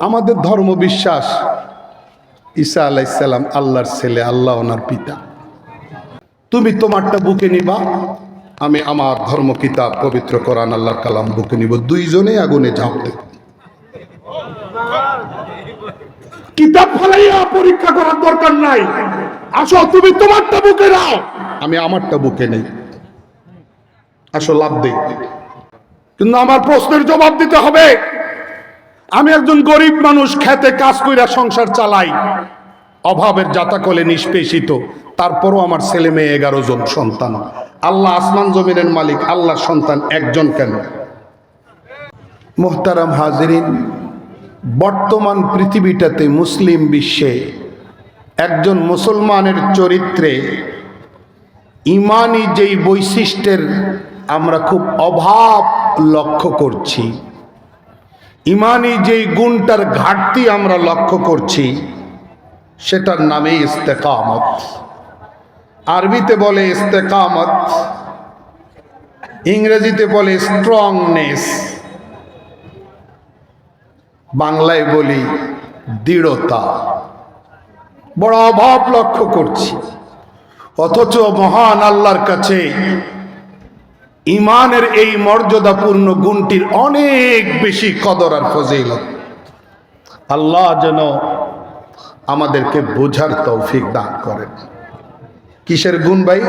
আমাদের ধর্ম বিশ্বাস। ঈসা আলাইসাল্লাম আল্লাহর ছেলে, আল্লাহ ওনার পিতা। তুমি তোমারটা বুকে নিবা। আমি আমার ধর্ম, কিতাব, পবিত্র কোরআন, আল্লাহর কালাম বুকে নিব। দুইজনে আগুনে ঝাঁপ দেব কিতাব ফেলাইয়া পরীক্ষা করার দরকার নাই। আসো, তুমি তোমারটা বুকে নাও। আমি আমারটা বুকে নেই। আসো, লাভ দেই। কিন্তু আমার প্রশ্নের জবাব দিতে হবে। আমি একজন গরিব মানুষ, খেতে, কাজ কইরা সংসার চালাই। অভাবের জাতাকলে নিষ্পেষিত, তারপরও আমার ছেলে মেয়ে এগারো জন সন্তান। আল্লাহ আসমান জমিনের মালিক আল্লাহ সন্তান একজন কেন? মোহতারাম হাজিরিন, বর্তমান পৃথিবীটাতে মুসলিম বিশ্বে একজন মুসলমানের চরিত্রে ইমানই যেই বৈশিষ্ট্যের আমরা খুব অভাব লক্ষ্য করছি। ইমানি যেই গুণটার ঘাটতি আমরা লক্ষ্য করছি, সেটার নামে ইস্তেকামত। আরবিতে বলে ইস্তেকামত, ইংরেজিতে বলে স্ট্রংনেস। বাংলায় বলি দৃঢ়তা। বড় অভাব লক্ষ্য করছি। অথচ মহান আল্লাহর কাছে ইমানের এই মর্যাদাপূর্ণ গুণটির অনেক বেশি কদর আর ফজিলত। আল্লাহ যেন আমাদেরকে বোঝার তৌফিক দান করেন। কিসের গুণ ভাই?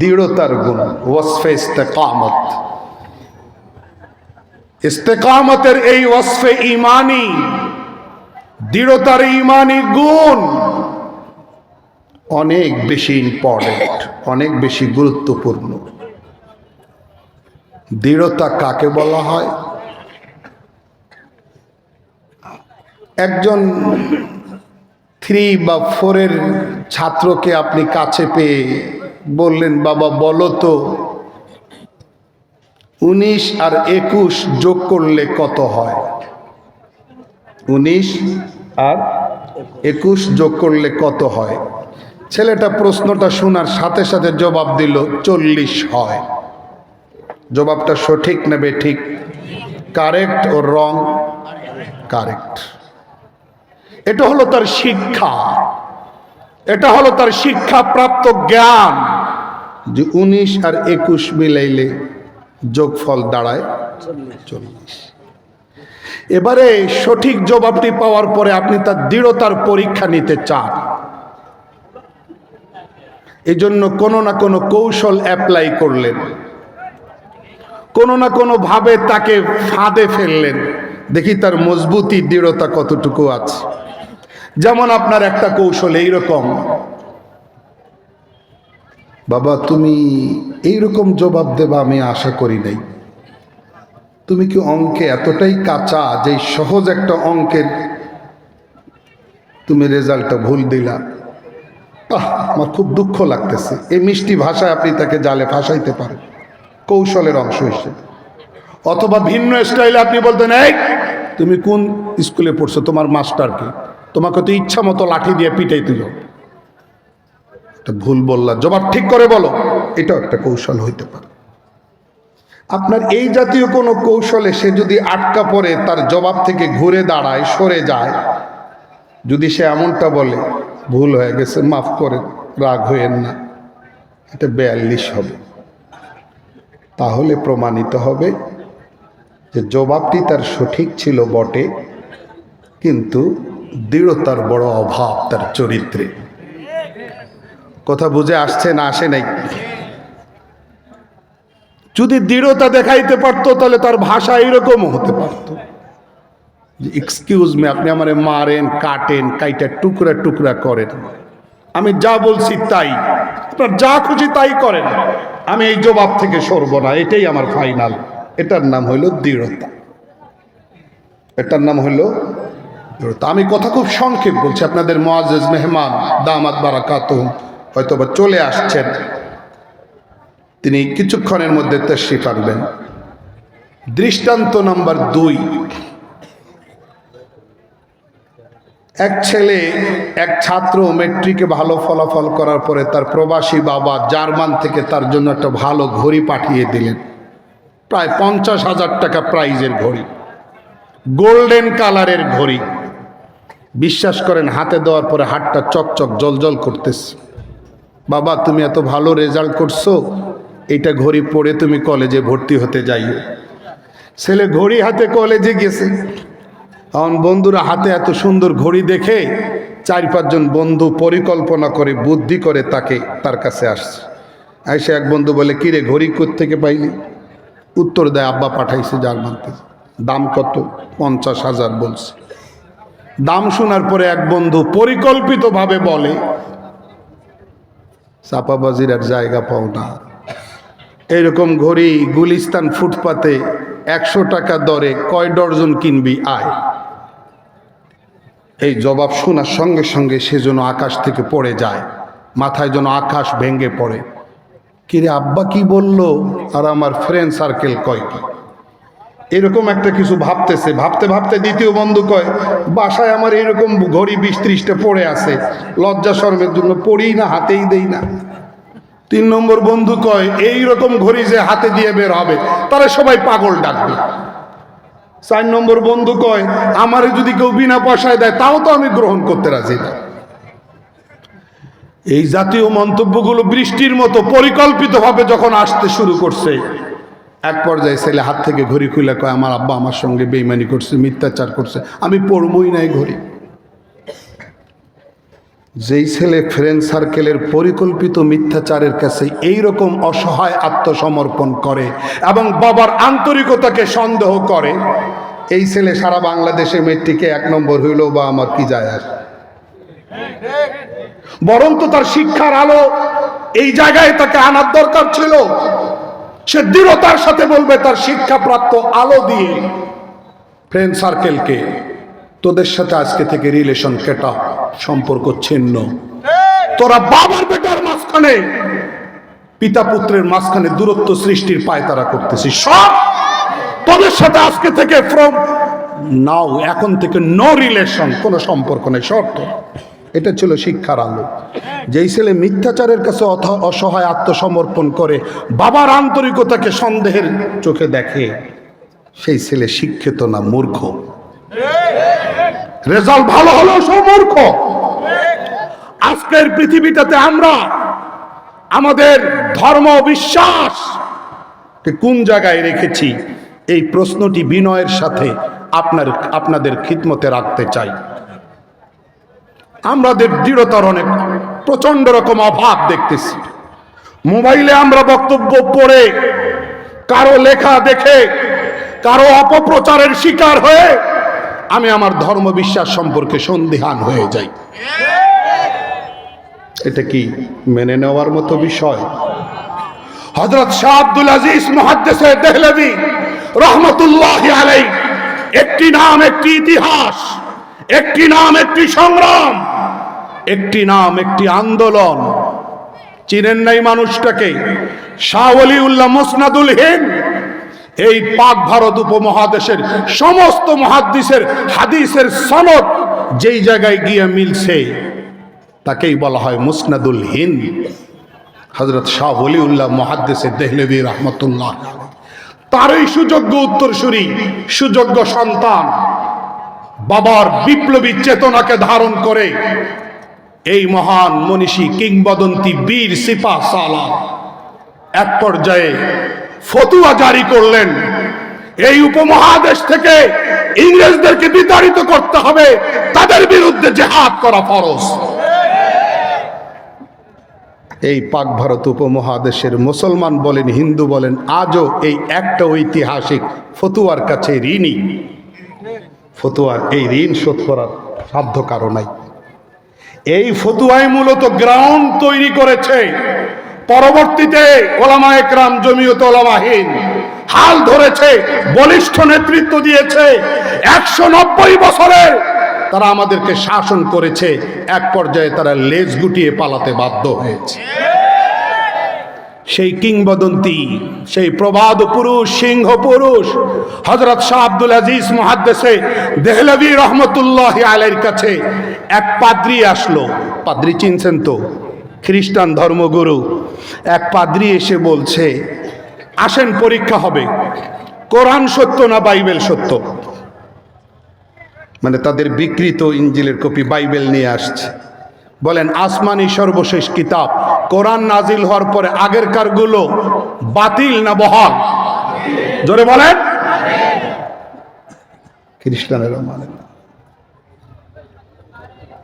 দৃঢ়তার গুণ। ওয়াসফে ইস্তেকামত। ইস্তেকামতের এই ওয়াসফে ইমানি, দৃঢ়তার ইমানি গুণ অনেক বেশি ইম্পর্টেন্ট অনেক বেশি গুরুত্বপূর্ণ। দৃঢ়তা কাকে বলা হয়? একজন থ্রি বা ফোরের ছাত্রকে আপনি কাছে পেয়ে বললেন, বাবা, বলো তো, উনিশ আর একুশ যোগ করলে কত হয়? উনিশ আর একুশ যোগ করলে কত হয়? ছেলেটা প্রশ্নটা শোনার সাথে সাথে জবাব দিল, চল্লিশ হয়। জবাবটা সঠিক নেবে ঠিক কারেক্ট ও রং কারেক্ট এটা হলো তার শিক্ষা। এটা হলো তার শিক্ষা প্রাপ্ত জ্ঞান। যে উনিশ আর একুশ মিলাইলে যোগফল দাঁড়ায় চল্লিশ। এবারে সঠিক জবাবটি পাওয়ার পরে আপনি তার দৃঢ়তার পরীক্ষা নিতে চান। এই জন্য কোনো না কোনো কৌশল অ্যাপ্লাই করলেন। কোনো না কোনো ভাবে তাকে ফাঁদে ফেললেন। দেখি তার মজবুতি, দৃঢ়তা কতটুকু আছে। যেমন আপনার একটা কৌশল এইরকম। বাবা, তুমি এইরকম জবাব দেবা আমি আশা করি নাই। তুমি কি অঙ্কে এতটাই কাঁচা যে সহজ একটা অঙ্কের তুমি রেজাল্টটা ভুল দিলা? আহ, আমার খুব দুঃখ লাগতেছে। এই মিষ্টি ভাষায় আপনি তাকে জালে ফাঁসাইতে পারেন। কৌশলের অংশ হিসেবে। অথবা ভিন্ন স্টাইলে আপনি বলতেন, এই, তুমি কোন স্কুলে পড়ছো? তোমার মাস্টারকে। তোমাকে তো ইচ্ছা মতো লাঠি দিয়ে পিটাই এটা ভুল বললা জবাব ঠিক করে বলো, এটাও একটা কৌশল হইতে পারে। আপনার এই জাতীয় কোনো কৌশলে সে যদি আটকা পড়ে, তার জবাব থেকে ঘুরে দাঁড়ায়, সরে যায়, যদি সে এমনটা বলে, ভুল হয়ে গেছে, মাফ করেন রাগ হইয়েন না। এটা বেয়াল্লিশ হবে। তাহলে প্রমাণিত হবে যে জবাবটি তার সঠিক ছিল বটে, কিন্তু দৃঢ়তার বড় অভাব তার চরিত্রে। কথা বুঝে আসছে না আসে নাই? যদি দৃঢ়তা দেখাইতে পারতো, তাহলে তার ভাষা এরকমও হতে পারতো। এক্সকিউজ মি আপনি আমারে মারেন, কাটেন, কাইটা টুকরা টুকরা করেন। আমি যা বলছি তাই। আপনার যা খুশি তাই করেন। আমি এই জবাব থেকে সরব না, এটাই আমার ফাইনাল এটার নাম হইল দৃঢ়তা। এটার নাম হইল দৃঢ়তা। আমি কথা খুব সংক্ষেপ বলছি, আপনাদের মোয়াজেজ মেহমান, দামাত বারাকাত হয়তো বা চলে আসছেন। তিনি কিছুক্ষণের মধ্যে তশ্রিফ আনবেন। দৃষ্টান্ত নাম্বার দুই। এক ছেলে, এক ছাত্র মেট্রিকে ভালো ফলাফল করার পরে তার প্রবাসী বাবা জার্মান থেকে তার জন্য একটা ভালো ঘড়ি পাঠিয়ে দিলেন। প্রায় পঞ্চাশ হাজার টাকা প্রাইজের ঘড়ি। গোল্ডেন কালারের ঘড়ি। বিশ্বাস করেন, হাতে দেওয়ার পরে হাটটা চকচক জলজল করতেছে। বাবা, তুমি এত ভালো রেজাল্ট করছ এটা ঘড়ি পরে তুমি কলেজে ভর্তি হতে যাইও। ছেলে ঘড়ি হাতে কলেজে গেছে। এখন বন্ধুরা হাতে এত সুন্দর ঘড়ি দেখে চার পাঁচজন বন্ধু পরিকল্পনা করে, বুদ্ধি করে তাকে তার কাছে আসছে। আইসে এক বন্ধু বলে কিরে ঘড়ি থেকে পাইলি? উত্তর দেয়, আব্বা পাঠাইছে জার্মান থেকে। দাম কত? পঞ্চাশ হাজার, বলছে। দাম শোনার পরে এক বন্ধু পরিকল্পিতভাবে বলে, চাপাবাজির আর জায়গা পাও না। এরকম ঘড়ি গুলিস্তান ফুটপাতে একশো টাকা দরে কয় ডর্জন কিনবি? আয়। এই জবাব শোনার সঙ্গে সঙ্গে সে যেন আকাশ থেকে পড়ে যায়, মাথায় যেন আকাশ ভেঙে পড়ে। কিরে আব্বা কি বলল? আর আমার ফ্রেন্ড সার্কেল কয় কি? এরকম একটা কিছু ভাবতেছে, ভাবতে ভাবতে দ্বিতীয় বন্ধু কয়, বাসায় আমার এরকম ঘড়ি বিশ ত্রিশটা পড়ে আছে, লজ্জা শর্মের জন্য পড়েই না, হাতেই দেই না। তিন নম্বর বন্ধু কয় এই রকম ঘড়ি যে হাতে দিয়ে বের হবে, তারা সবাই পাগল ডাকবে। চার নম্বর বন্ধু কয়, আমারে যদি কেউ বিনা পয়সায় দেয়, তাও তো আমি গ্রহণ করতে রাজি না। এই জাতীয় মন্তব্যগুলো বৃষ্টির মতো পরিকল্পিতভাবে যখন আসতে শুরু করছে, এক পর্যায়ে ছেলে হাত থেকে ঘড়ি খুলে কয়, আমার আব্বা আমার সঙ্গে বেইমানি করছে, মিথ্যাচার করছে, আমি পড়বই নাই ঘড়ি। যেই ছেলে ফ্রেন্ড সার্কেলের পরিকল্পিত মিথ্যাচারের কাছে এই রকম অসহায় আত্মসমর্পণ করে এবং বাবার আন্তরিকতাকে সন্দেহ করে, এই ছেলে সারা বাংলাদেশে মেট্রিকে এক নম্বর হইল বা আমার কি যায় আসে বরং তার শিক্ষার আলো এই জায়গায় তাকে আনার দরকার ছিল। সে দৃঢ়তার সাথে বলবে, তার শিক্ষাপ্রাপ্ত আলো দিয়ে ফ্রেন্ড সার্কেলকে তোদের সাথে আজকে থেকে রিলেশন কেটা সম্পর্ক ছিন্ন। তোরা বাবার বেটার মাঝখানে, পিতা পুত্রের মাঝখানে দূরত্ব সৃষ্টির পায় তারা করতেছি সব তোদের সাথে আজকে থেকে ফ্রম নাও এখন থেকে নো রিলেশন কোনো সম্পর্ক নেই, শর্ত। এটা ছিল শিক্ষার আলো। যেই ছেলে মিথ্যাচারের কাছে অসহায় আত্মসমর্পণ করে, বাবার আন্তরিকতাকে সন্দেহের চোখে দেখে, সেই ছেলে শিক্ষিত না মূর্খ। রেজাল্ট ভালো হলেও সব মূর্খ। আজকের পৃথিবীটাতে আমরা আমাদের ধর্ম বিশ্বাস কোন জায়গায় রেখেছি, এই প্রশ্নটি বিনয়ের সাথে আপনার, আপনাদের খিদমতে রাখতে চাই। আমাদের দৃঢ়তার অনেক প্রচণ্ড রকম অভাব দেখতেছি। মোবাইলে আমরা বক্তব্য পড়ে, কারও লেখা দেখে, কারও অপপ্রচারের শিকার হয়ে, আমি আমার ধর্ম বিশ্বাস সম্পর্কে সন্দিহান হয়ে যাই। এটা কি মেনে নেওয়ার মতো বিষয়? হজরত শাহ আব্দুল আজিজ মহাদ্দেশে দেহলভি রহমতুল্লাহ আলাই একটি নাম, একটি ইতিহাস, একটি নাম, একটি সংগ্রাম, একটি নাম, একটি আন্দোলন। চিনেন নাই মানুষটাকে? শাহ উল্লাহ মুসনাদুল হিন্দ, এই পাক ভারত উপমহাদেশের সমস্ত মহাদ্দিসের হাদিসের সনদ যেই জায়গায় গিয়ে মিলছে। তাকেই বলা হয় মুসনাদুল হিন্দ। হজরত শাহ ওলিউল্লাহ মহাদ্দেসে দেহলেবী রহমতুল্লাহ। তারই সুযোগ্য উত্তরসূরি, সুযোগ্য সন্তান, বাবার বিপ্লবী চেতনাকে ধারণ করে এই মহান মনীষী কিংবদন্তি বীর সিপা সালা এক পর্যায়ে ফতুয়া জারি করলেন। এই উপমহাদেশ থেকে ইংরেজদেরকে বিতাড়িত করতে হবে, তাদের বিরুদ্ধে জেহাদ করা ফরজ। এই পাক ভারত উপমহাদেশের মুসলমান বলেন, হিন্দু বলেন, আজও এই একটা ঐতিহাসিক ফতুয়ার কাছে ঋণী। ফতুয়ার এই ঋণ শোধ করার সাধ্য কারও নাই। এই ফতুয়াই মূলত গ্রাউন্ড তৈরি করেছে। পরবর্তীতে ওলামা একরাম, জমিয়ত ওলামাহীন হাল ধরেছে, বলিষ্ঠ নেতৃত্ব দিয়েছে। একশো নব্বই বছরের তারা আমাদেরকে শাসন করেছে, এক পর্যায়ে তারা লেজ গুটিয়ে পালাতে বাধ্য হয়েছে। সেই কিংবদন্তি, সেই প্রবাদ পুরুষ, সিংহ পুরুষ হজরত শাহ আব্দুল আজিজ মহাদ্দেশে দেহলভি রহমতুল্লাহ আলের কাছে এক পাদ্রি আসলো। পাদ্রি চিনছেন তো? খ্রিস্টান ধর্মগুরু। এক পাদ্রি এসে বলছে, আসেন, পরীক্ষা হবে। কোরআন সত্য না বাইবেল সত্য? মানে তাদের বিকৃত ইঞ্জিলের কপি বাইবেল নিয়ে আসছে। বলেন, আসমানি সর্বশেষ কিতাব, কোরআন নাজিল হওয়ার পরে আগের কারগুলো বাতিল না বহাল? জোরে বলেন। খ্রিস্টানেরা মানে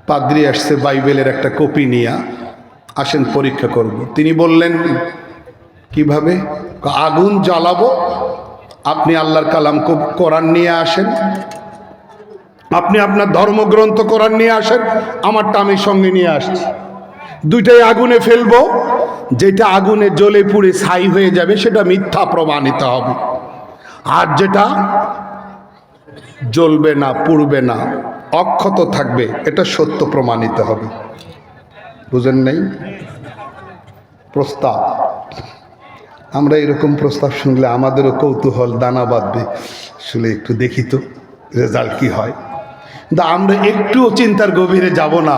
পাদ্রি আসছে বাইবেলের একটা কপি নিয়ে, আসেন পরীক্ষা করব। তিনি বললেন, কীভাবে? আগুন জ্বালাবো? আপনি আল্লাহর কালাম কোরআন নিয়ে আসেন। আপনি আপনার ধর্মগ্রন্থ কোরআন নিয়ে আসেন, আমারটা আমি সঙ্গে নিয়ে আসছি। দুইটাই আগুনে ফেলব, যেটা আগুনে জ্বলে পুড়ে ছাই হয়ে যাবে, সেটা মিথ্যা প্রমাণিত হবে। আর যেটা জ্বলবে না, পুড়বে না, অক্ষত থাকবে, এটা সত্য প্রমাণিত হবে। বুঝেন নাই? প্রস্তাব। আমরা এরকম প্রস্তাব শুনলে আমাদেরও কৌতূহল, দানা বাঁধবে। আসলে একটু দেখি তো, রেজাল্ট কি হয়। দা, আমরা একটুও চিন্তার গভীরে যাব না।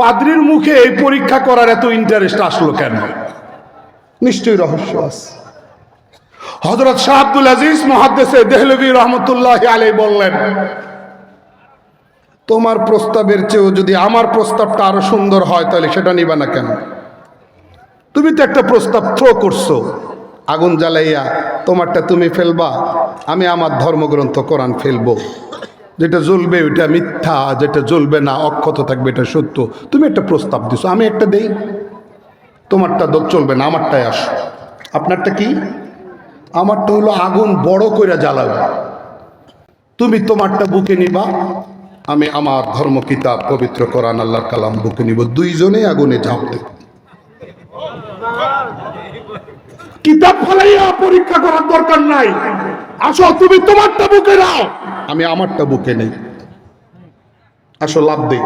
পাদ্রির মুখে এই পরীক্ষা করার এত ইন্টারেস্ট আসলো কেন? নিশ্চয়ই রহস্য আছে। হজরত শাহ আব্দুল আজিজ মহাদ্দেশে দেহলবী রহমতুল্লাহ আলাই বললেন, তোমার প্রস্তাবের চেয়েও যদি আমার প্রস্তাবটা আরও সুন্দর হয়, তাহলে সেটা নিবা না কেন? তুমি তো একটা প্রস্তাব থ্রো করছ। আগুন জ্বালাইয়া তোমারটা তুমি ফেলবা, আমি আমার ধর্মগ্রন্থ কোরআন ফেলব। যেটা জ্বলবে ওইটা মিথ্যা, যেটা জ্বলবে না, অক্ষত থাকবে, এটা সত্য। তুমি একটা প্রস্তাব দিছো, আমি একটা দেই। তোমারটা চলবে না, আমারটাই আসো। আপনারটা কি? আমারটা হলো আগুন বড় করে জ্বালাবে। তুমি তোমারটা বুকে নিবা। আমি আমার ধর্ম, কিতাব, পবিত্র কোরআন, আল্লাহর কালাম বুকে নিব। দুইজনেই আগুনে ঝাঁপ দেব কিতাব ফলাইয়া পরীক্ষা করার দরকার নাই। আসো, তুমি তোমারটা বুকে নাও। আমি আমারটা বুকে নেই। আসো, লাভ দেই।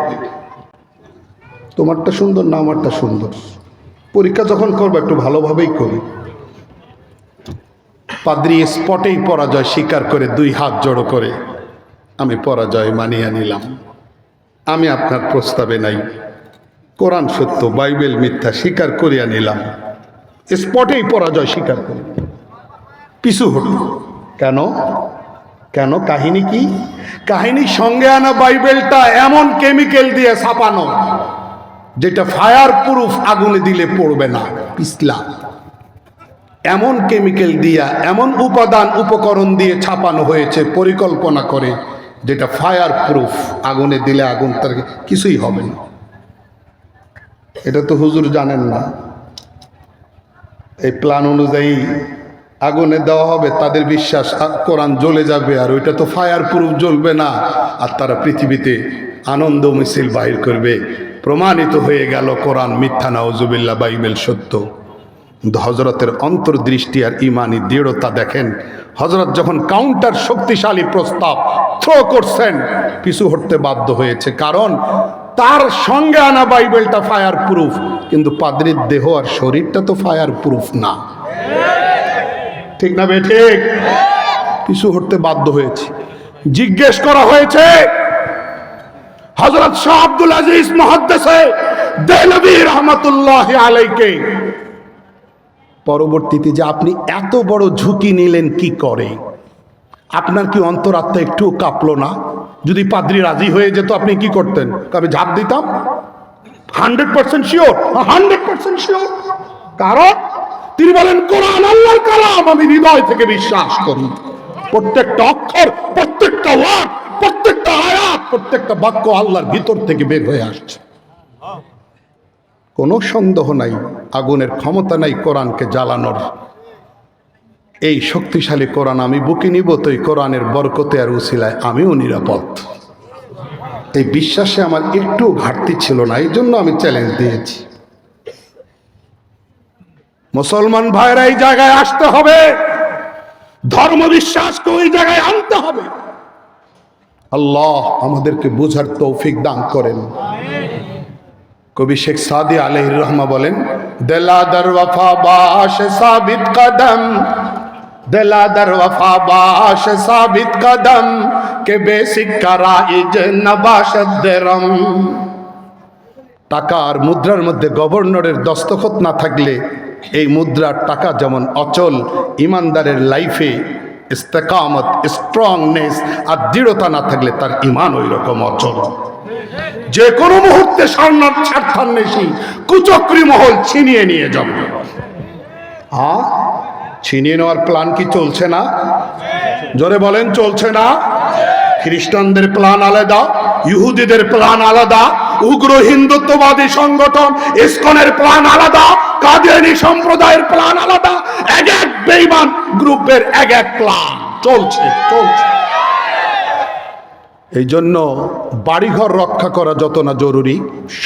তোমারটা সুন্দর না আমারটা সুন্দর? পরীক্ষা যখন করব, একটু ভালোভাবেই করি। পাদ্রি স্পটেই পরাজয় স্বীকার করে দুই হাত জড়ো করে। আমি পরাজয় মানিয়ে নিলাম। আমি আপনার প্রস্তাবে নাই। কোরআন সত্য, বাইবেল মিথ্যা স্বীকার করিয়া নিলাম। স্পটেই পরাজয় স্বীকার করি। পিছু হল কেন? কেন? কাহিনী কি? কাহিনী সঙ্গে আনা বাইবেলটা এমন কেমিক্যাল দিয়ে ছাপানো, যেটা ফায়ার প্রুফ আগুনে দিলে পড়বে না, পিছলা। এমন কেমিক্যাল দিয়া, এমন উপাদান, উপকরণ দিয়ে ছাপানো হয়েছে, পরিকল্পনা করে, যেটা ফায়ার প্রুফ আগুনে দিলে আগুন তার কিছুই হবে না। এটা তো হুজুর জানেন না। এই প্ল্যান অনুযায়ী আগুনে দেওয়া হবে, তাদের বিশ্বাস কোরআন জ্বলে যাবে, আর ওইটা তো ফায়ার প্রুফ জ্বলবে না। আর তারা পৃথিবীতে আনন্দ মিছিল বাহির করবে। প্রমাণিত হয়ে গেল কোরআন মিথ্যা নাউজুবিল্লা বাইবেল সত্য। হজরতের অন্তর্দৃষ্টি আর ইমানি দৃঢ়তা দেখেন হজরত যখন কাউন্টার শক্তিশালী প্রস্তাব থ্রো করছেন, পিছু হটতে বাধ্য হয়েছে। কারণ তার সঙ্গে আনা বাইবেলটা ফায়ার প্রুফ, কিন্তু পাদ্রির দেহ আর শরীরটা তো ফায়ার প্রুফ না। ঠিক না বে, ঠিক? পিছু হটতে বাধ্য হয়েছে। জিজ্ঞেস করা হয়েছে হজরত শাহ আব্দুল আজিজ মহাদ্দেশে রহমতুল্লাহ আলাইকে পরবর্তীতে যে আপনি এত বড় ঝুঁকি নিলেন কি করে? আপনার কি অন্তরাত্মা একটু কাঁপলো না? যদি পাদ্রি রাজি হয়ে যেত, আপনি কি করতেন? কবে ঝাঁপ দিতাম। Hundred percent sure, hundred percent sure. কারণ তিনি বলেন, কোরআন আল্লাহর কালাম, আমি হৃদয় থেকে বিশ্বাস করি। প্রত্যেকটা অক্ষর, প্রত্যেকটা ওয়ার্ড, প্রত্যেকটা আয়াত, প্রত্যেকটা বাক্য আল্লাহর ভিতর থেকে বের হয়ে আসছে। কোনো সন্দেহ নাই, আগুনের ক্ষমতা নাই কোরআনকে জ্বালানোর। এই শক্তিশালী কোরআন আমি বুকে নিব, তো এই কোরআনের বরকতে আর উসিলায় আমিও নিরাপদ। এই বিশ্বাসে আমার একটু ঘাটতি ছিল না এই জন্য আমি চ্যালেঞ্জ দিয়েছি। মুসলমান ভাইরা এই জায়গায় আসতে হবে। ধর্ম বিশ্বাসকে ওই জায়গায় আনতে হবে। আল্লাহ আমাদেরকে বোঝার তৌফিক দান করেন। কবি শেখ সাদি আলহ রহমা বলেন দেলা দর ওয়ফা বাশ সাবিত কদম দেলা দর ওয়ফা বাশ সাবিত কদম, কে বেসিক কারাইজ নবাশদ দেরম টাকা আর মুদ্রার মধ্যে গভর্নরের দস্তখত না থাকলে এই মুদ্রার টাকা যেমন অচল, ইমানদারের লাইফে ইস্তেকামত স্ট্রংনেস আর দৃঢ়তা না থাকলে তার ইমান ওই রকম অচল। যে কোনো মুহূর্তে সারনাথ স্বার্থান্বেষী কুচক্রি মহল ছিনিয়ে নিয়ে যাবে। হ্যাঁ ছিনিয়ে নেওয়ার প্ল্যান কি চলছে না? জোরে বলেন, চলছে না? খ্রিস্টানদের প্লান আলাদা, ইহুদিদের প্লান আলাদা, উগ্র হিন্দুত্ববাদী সংগঠন ইসকনের প্লান আলাদা কাদিয়ানি সম্প্রদায়ের প্ল্যান আলাদা, এক এক বেইমান গ্রুপের এক এক প্লান চলছে চলছে। এই জন্য বাড়িঘর রক্ষা করা যত না জরুরি,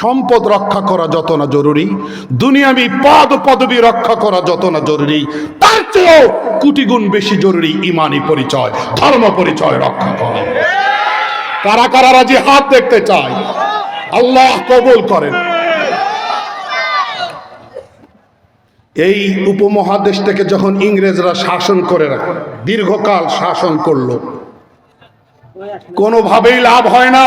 সম্পদ রক্ষা করা যত না জরুরি, দুনিয়াবি পদ পদবি রক্ষা করা যত না জরুরি, তার চেয়েও কোটি গুণ বেশি জরুরি ইমানি পরিচয়, ধর্ম পরিচয় রক্ষা করা। কারা কারা রাজি হাত দেখতে চায়? আল্লাহ কবুল করেন। এই উপমহাদেশ থেকে যখন ইংরেজরা শাসন করে রাখে, দীর্ঘকাল শাসন করল কোনোভাবেই লাভ হয় না।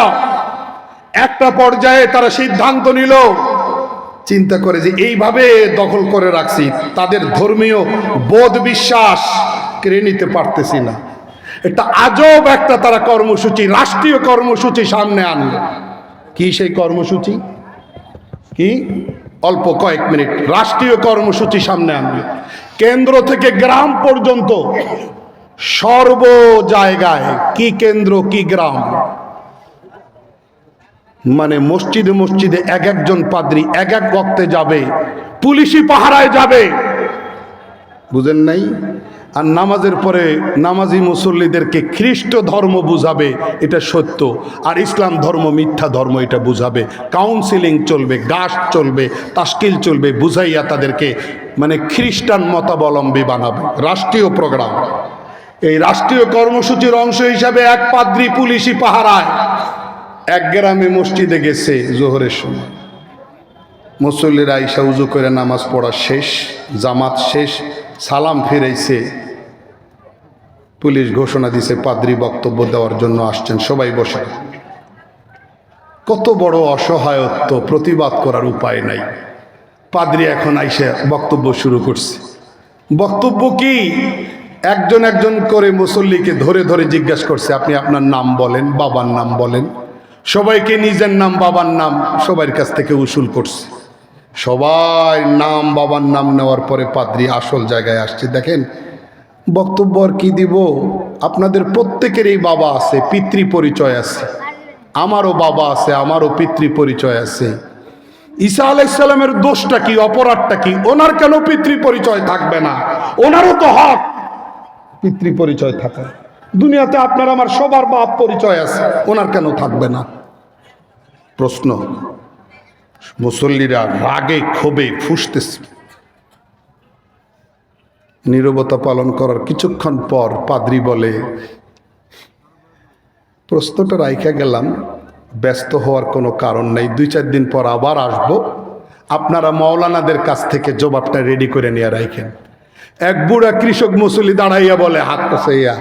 একটা পর্যায়ে তারা সিদ্ধান্ত নিল, চিন্তা করে যে এইভাবে দখল করে রাখছি, তাদের ধর্মীয় বোধ বিশ্বাস কেড়ে নিতে পারতেছি না। এটা আজব একটা তারা কর্মসূচি, রাষ্ট্রীয় কর্মসূচি সামনে আনলো। কি সেই কর্মসূচি? কি? অল্প কয়েক মিনিট, রাষ্ট্রীয় কর্মসূচি সামনে আনলো। কেন্দ্র থেকে গ্রাম পর্যন্ত সর্ব জায়গায়, কি কেন্দ্র, কি গ্রাম? মানে মসজিদে মসজিদে এক একজন পাদ্রী এক এক বক্তে যাবে পুলিশি পাহারায় যাবে। বুঝেন নাই? আর নামাজের পরে নামাজি মুসল্লিদেরকে খ্রিস্ট ধর্ম বুঝাবে, এটা সত্য। আর ইসলাম ধর্ম মিথ্যা ধর্ম, এটা বুঝাবে। কাউন্সিলিং চলবে, গাছ চলবে তাস্কিল চলবে, বুঝাইয়া তাদেরকে মানে খ্রিস্টান মতাবলম্বী বানাবে। রাষ্ট্রীয় প্রোগ্রাম। এই রাষ্ট্রীয় কর্মসূচির অংশ হিসাবে এক পাদ্রি পুলিশি পাহারায় এক গ্রামে মসজিদে গেছে জোহরের সময়। মুসল্লিরা আইসা উজু করে নামাজ পড়া শেষ, জামাত শেষ, সালাম ফিরেছে পুলিশ ঘোষণা দিছে, পাদ্রী বক্তব্য দেওয়ার জন্য আসছেন, সবাই বসে। কত বড় অসহায়ত্ব, প্রতিবাদ করার উপায় নাই। পাদ্রি এখন আইসে বক্তব্য শুরু করছে। বক্তব্য কি? একজন একজন করে মুসল্লিকে ধরে ধরে জিজ্ঞাসা করছে, আপনি আপনার নাম বলেন, বাবার নাম বলেন। সবাইকে নিজের নাম, বাবার নাম সবার কাছ থেকে উসুল করছে। সবাই নাম, বাবার নাম নেওয়ার পরে পাদ্রী আসল জায়গায় আসছে। দেখেন, বক্তব্য আর কি দিব? আপনাদের প্রত্যেকেরই বাবা আছে, পিতৃ পরিচয় আছে। আমারও বাবা আছে, আমারও পিতৃ পরিচয় আছে। ঈসা আলাইসাল্লামের দোষটা কি, অপরাধটা কি? ওনার কেন পিতৃ পরিচয় থাকবে না? ওনারও তো হক। পিতৃ পরিচয় থাকা। দুনিয়াতে আপনার আমার সবার বাপ পরিচয় আছে, ওনার কেন থাকবে না? প্রশ্ন, মুসল্লিরা রাগে, ক্ষোভে ফুসতেছে নীরবতা পালন করার কিছুক্ষণ পর পাদ্রি বলে, প্রশ্নটা রাইখা গেলাম, ব্যস্ত হওয়ার কোনো কারণ নেই, দুই চার দিন পর আবার আসব। আপনারা মৌলানাদের কাছ থেকে জবাবটা রেডি করে নিয়ে রাখেন এক বুড়া কৃষক মুসল্লি দাঁড়াইয়া বলে, হাত কষাইয়া,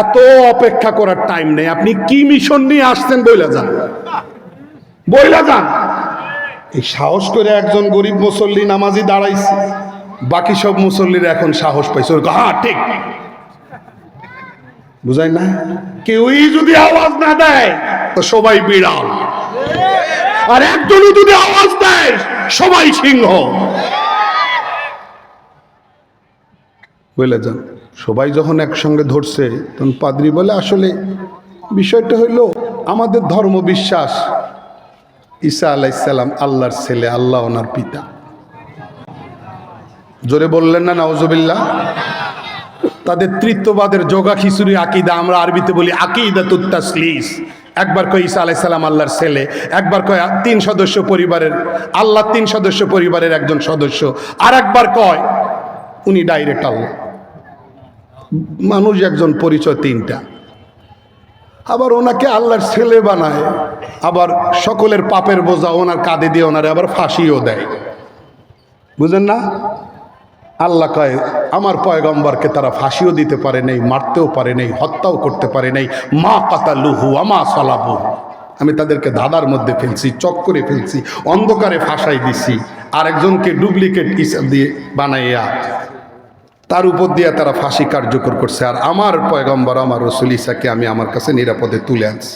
এত অপেক্ষা করার টাইম নেই, আপনি কি মিশন নিয়ে আসছেন বইলা যান। বইলা যান। এই সাহস করে একজন গরিব মুসল্লি নামাজি দাঁড়াইছে, বাকি সব মুসল্লিরা এখন সাহস পাইছে হ্যাঁ ঠিক। বুঝাই না? কেউই যদি আওয়াজ না দেয়, তো সবাই বিড়াল। আর একজনও যদি আওয়াজ দেয়, সবাই সিংহ। বুঝলে যান। সবাই যখন একসঙ্গে ধরছে, তখন পাদ্রি বলে, আসলে বিষয়টা হইল আমাদের ধর্ম বিশ্বাস। ঈসা আলাইসাল্লাম আল্লাহর ছেলে, আল্লাহ ওনার পিতা। জোরে বললেন না নওজবিল্লা তাদের তৃত্ববাদের যোগা খিচুড়ি আকিদা আমরা আরবিতে বলি আকিদা তুত্তাসলিস একবার কয় ঈসা আলাইসাল্লাম আল্লাহর ছেলে, একবার কয় তিন সদস্য পরিবারের, আল্লাহ তিন সদস্য পরিবারের একজন সদস্য আর একবার কয় উনি ডাইরেক্ট আল্লাহ। মানুষ একজন পরিচয় তিনটা। আবার ওনাকে আল্লাহর ছেলে বানায়, আবার সকলের পাপের বোঝা ওনার কাঁধে দিয়ে ওনারে আবার ফাঁসিও দেয়। বুঝেন না? আল্লাহ কয়, আমার পয়গম্বরকে তারা ফাঁসিও দিতে পারে নেই, মারতেও পারে নেই, হত্যাও করতে পারে নেই। মা পাতা লুহু আমা সলাবু আমি তাদেরকে ধাঁধার মধ্যে ফেলছি, চক করে ফেলছি, অন্ধকারে ফাঁসাই দিছি। আর একজনকে ডুপ্লিকেট হিসাব দিয়ে বানাইয়া তার উপর দিয়ে তারা ফাঁসি কার্যকর করছে। আর আমার পয়গম্বর, আমার রসুল ইসাকে আমি আমার কাছে নিরাপদে তুলে আনছি।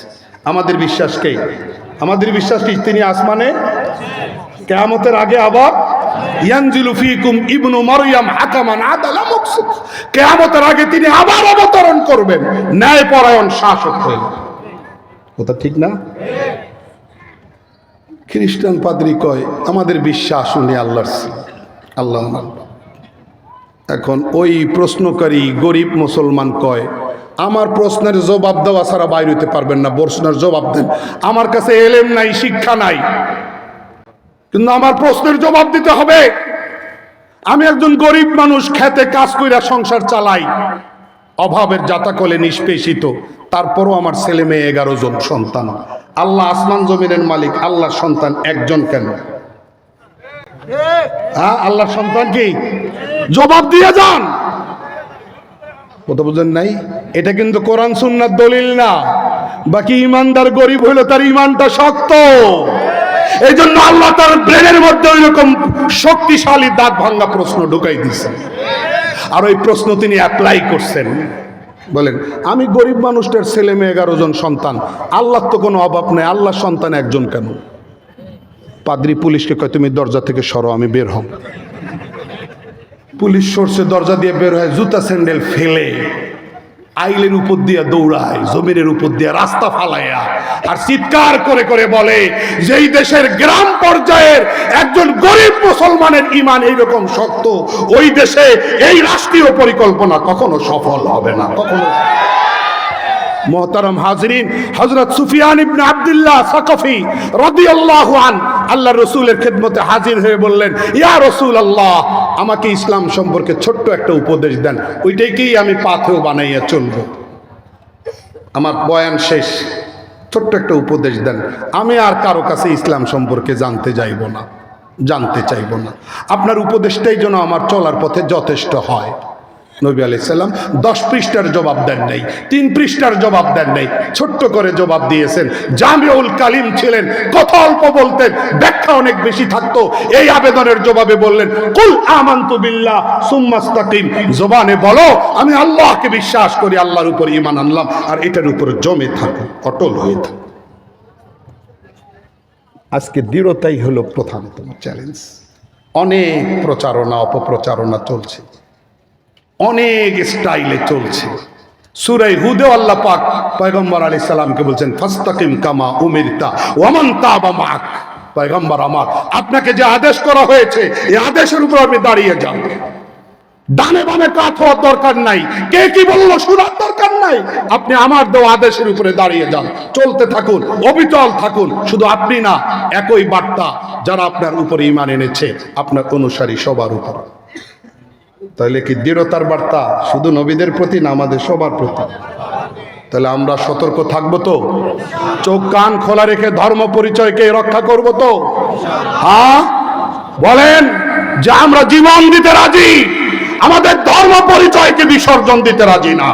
আমাদের বিশ্বাসকে আমাদের বিশ্বাস কি তিনি আসমানে? কেয়ামতের আগে আবার কেয়ামতের আগে তিনি আবার অবতরণ করবেন। শাসক কথা ঠিক না? খ্রিস্টান পাদ্রি কয়, আমাদের বিশ্বাস আল্লাহর আল্লাহ। এখন ওই প্রশ্নকারী গরিব মুসলমান কয়, আমার প্রশ্নের জবাব দেওয়া ছাড়া বাইর হইতে পারবেন না, প্রশ্নের জবাব দেন। আমার কাছে এলেম নাই, শিক্ষা নাই। কিন্তু আমার প্রশ্নের জবাব দিতে হবে। আমি একজন গরিব মানুষ, খেতে, কাজ কইরা সংসার চালাই। অভাবের জাতাকলে নিষ্পেষিত। তারপরও আমার ছেলে মেয়ে এগারো জন সন্তান। আল্লাহ আসমান জমিনের মালিক আল্লাহ সন্তান একজন কেন? হ্যাঁ আল্লাহ সন্তান কি? জবাব দিয়ে যান। কথা বুঝেন নাই? এটা কিন্তু কোরআন, সুন্নার দলিল না। বাকি ইমানদার গরিব হইল তার ইমানটা শক্ত। এই জন্য আল্লাহ তার ব্রেনের মধ্যে ওই রকম শক্তিশালী দাঁত ভাঙ্গা প্রশ্ন ঢুকাই দিছে। আর ওই প্রশ্ন তিনি অ্যাপ্লাই করছেন। বলেন, আমি গরিব মানুষটার ছেলে মেয়ে এগারো জন সন্তান। আল্লাহর তো কোনো অভাব নেই। আল্লাহর সন্তান একজন কেন? পাদ্রি পুলিশকে কয়, তুমি দরজা থেকে সরো, আমি বের হব। পুলিশ সরষে দরজা দিয়ে বের হয়, জুতা স্যান্ডেল ফেলে। আইলের উপর দিয়ে দৌড়ায়, জমিনের উপর দিয়ে রাস্তা ফালাইয়া। আর চিৎকার করে করে বলে, যেই দেশের গ্রাম পর্যায়ের একজন গরিব মুসলমানের ইমান এইরকম শক্ত, ওই দেশে এই রাষ্ট্রীয় পরিকল্পনা কখনো সফল হবে না, কখনো মোহতারম হাজরিন হজরত সুফিয়ান ইবনে আব্দুল্লাহ সাকফি রাদিয়াল্লাহু আন, আল্লাহ রসুলের খেদমতে হাজির হয়ে বললেন, ইয়া রসুল আল্লাহ আমাকে ইসলাম সম্পর্কে ছোট্ট একটা উপদেশ দেন, ওইটাকেই আমি পাথেও বানাইয়া চলবো। আমার বয়ান শেষ, ছোট্ট একটা উপদেশ দেন, আমি আর কারও কাছে ইসলাম সম্পর্কে জানতে যাইব না, জানতে চাইব না। আপনার উপদেশটাই যেন আমার চলার পথে যথেষ্ট হয়। নবী আলাইসাল্লাম দশ পৃষ্ঠার জবাব দেন নাই, তিন পৃষ্ঠার জবাব দেন নাই, ছোট্ট করে জবাব দিয়েছেন। জামিউল কালিম ছিলেন, কথা অল্প বলতেন, ব্যাখ্যা অনেক বেশি থাকতো। এই আবেদনের জবাবে বললেন, কুল আমান্তু বিল্লাহ সুম্মাস্তাকিম জবানে বলো, আমি আল্লাহকে বিশ্বাস করি, আল্লাহর উপর ইমান আনলাম, আর এটার উপর জমে থাকো, অটল হয়ে থাকো। আজকে দৃঢ়তাই হলো প্রধানতম চ্যালেঞ্জ অনেক প্রচারণা, অপপ্রচারণা চলছে। অনেক স্টাইলে চলছে। সুরাই হুদে আল্লাহ পাক পয়গম্বর আলী সালামকে বলছেন, ফাস্তাকিম কামা উমিরতা মাক পয়গম্বর আমার, আপনাকে যে আদেশ করা হয়েছে, এই আদেশের উপর আপনি দাঁড়িয়ে যান ডানে বামে কাত হওয়ার দরকার নাই। কে কি বলল শোনার দরকার নাই। আপনি আমার দেওয়া আদেশের উপরে দাঁড়িয়ে যান। চলতে থাকুন, অবিচল থাকুন। শুধু আপনি না, একই বার্তা যারা আপনার উপরে ইমান এনেছে, আপনার অনুসারী সবার উপর। তাহলে কি দৃঢ়তার বার্তা? শুধু নবীদের প্রতি না আমাদের সবার প্রতি? তাহলে আমরা সতর্ক থাকব তো? চোখ, কান খোলা রেখে ধর্ম পরিচয়কে রক্ষা করব তো? হ্যাঁ? বলেন যে আমরা জীবন দিতে রাজি, আমাদের ধর্ম পরিচয়কে বিসর্জন দিতে রাজি না।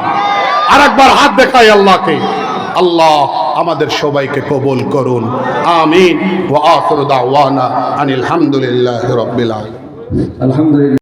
আর একবার হাত দেখাই আল্লাহকে। আল্লাহ আমাদের সবাইকে কবুল করুন। আমিন। ওয়া আখিরু দাওয়ানা আনিল হামদুলিল্লাহি রাব্বিল আলামিন। আলহামদুলিল্লাহ।